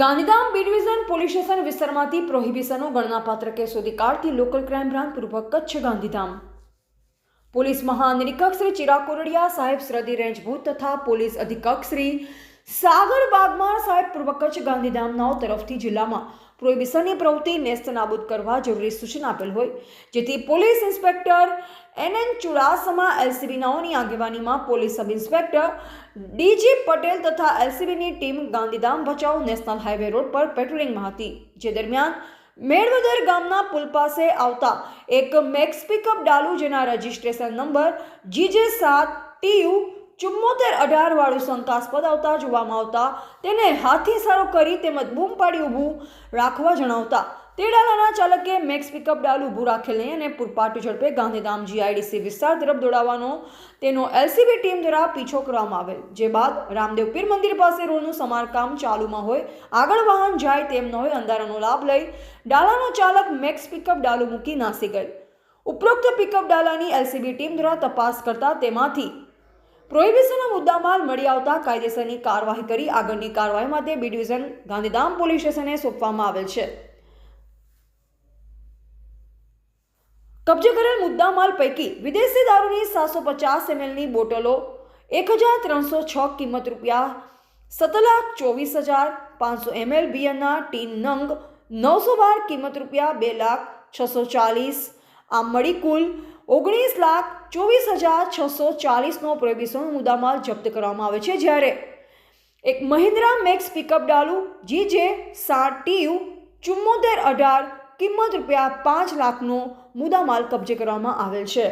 Gandhidham B division police station વિસ્તારમાંથી પ્રોહિબિશનનો ગણનાપાત્ર case શોધી કાઢતી લોકલ ક્રાઇમ બ્રાન્ચ પૂર્વ કચ્છ ગાંધીધામ. પોલીસ મહાનિરીક્ષક શ્રી ચિરાગ કોરડિયા સાહેબ સરહદી રેન્જ ભૂત તથા પોલીસ અધિક્ષક શ્રી સાગર બાગમાર સાહેબ પૂર્વ કચ્છ ગાંધીધામનાઓ તરફથી જિલ્લામાં પ્રોહિબિશનની પ્રવૃત્તિ નેસ્ત નાબૂદ કરવા જરૂરી સૂચના આપેલ હોય. જેથી police inspector N N Chudasama LCB નાઓની આગેવાનીમાં police sub inspector DG Patel તથા એલસીબીની team Gandhidham Bhachau national highway road પર પેટ્રોલિંગમાં હતી. જે દરમિયાન મેળવદર ગામના પુલ પાસે આવતા એક મેક્સ પિકઅપ ડાલુ જેના રજિસ્ટ્રેશન નંબર જીજે સાત ટીયુ ચુમ્મોતેર અઢાર વાળું શંકાસ્પદ આવતા જોવામાં આવતા તેને હાથી સારો કરી તેમજ બૂમ પાડી ઊભું રાખવા જણાવતા. તે ડાલાના ચાલકે મેક્સ પિકઅપ ડાલ ઊભું રાખેલ અને પૂરપાટ ઝડપે ગાંધીધામ જીઆઈડીસી વિસ્તાર તરફ દોડાવવાનો તેનો એલસીબી ટીમ દ્વારા પીછો કરવામાં આવેલ. જે બાદ રામદેવ પીર મંદિર પાસે રોડનું સમારકામ ચાલુમાં હોય, આગળ વાહન જાય તેમ ન હોય અંધારાનો લાભ લઈ ડાલાનો ચાલક મેક્સ પિકઅપ ડાલુ મૂકી નાસી ગઈ ઉપરોક્ત પિકઅપ ડાલાની એલસીબી ટીમ દ્વારા તપાસ કરતા તેમાંથી પ્રોહિબિશનનો મુદ્દામાં મળી આવતા કાયદેસરની કાર્યવાહી કરી આગળની કાર્યવાહી માટે બી ડિવિઝન ગાંધીધામ પોલીસ સ્ટેશને સોંપવામાં આવેલ છે. કબજે કરેલ મુદ્દામાલ પૈકી વિદેશી દારૂની સાતસો પચાસ એમએલની બોટલો, એક હજાર ત્રણસો છ કિંમત રૂપિયા સત લાખ ચોવીસ હજાર પાંચસો એમએલ બિયરના ટીન નંગ, નવસો બાર કિંમત રૂપિયા, બે લાખ છસો ચાલીસ, આમ મળી કુલ ઓગણીસ લાખ ચોવીસ હજાર છસો ચાલીસનો પ્રોહિબિશન મુદ્દામાલ જપ્ત કરવામાં આવે છે જ્યારે એક મહિન્દ્રા મેક્સ પિકઅપ ડાલુ, જી જે સાત ટીયુ ચુમ્મોતેર અઢાર કિંમત રૂપિયા પાંચ લાખનો મુદ્દામાલ કબજે કરવામાં આવેલ છે.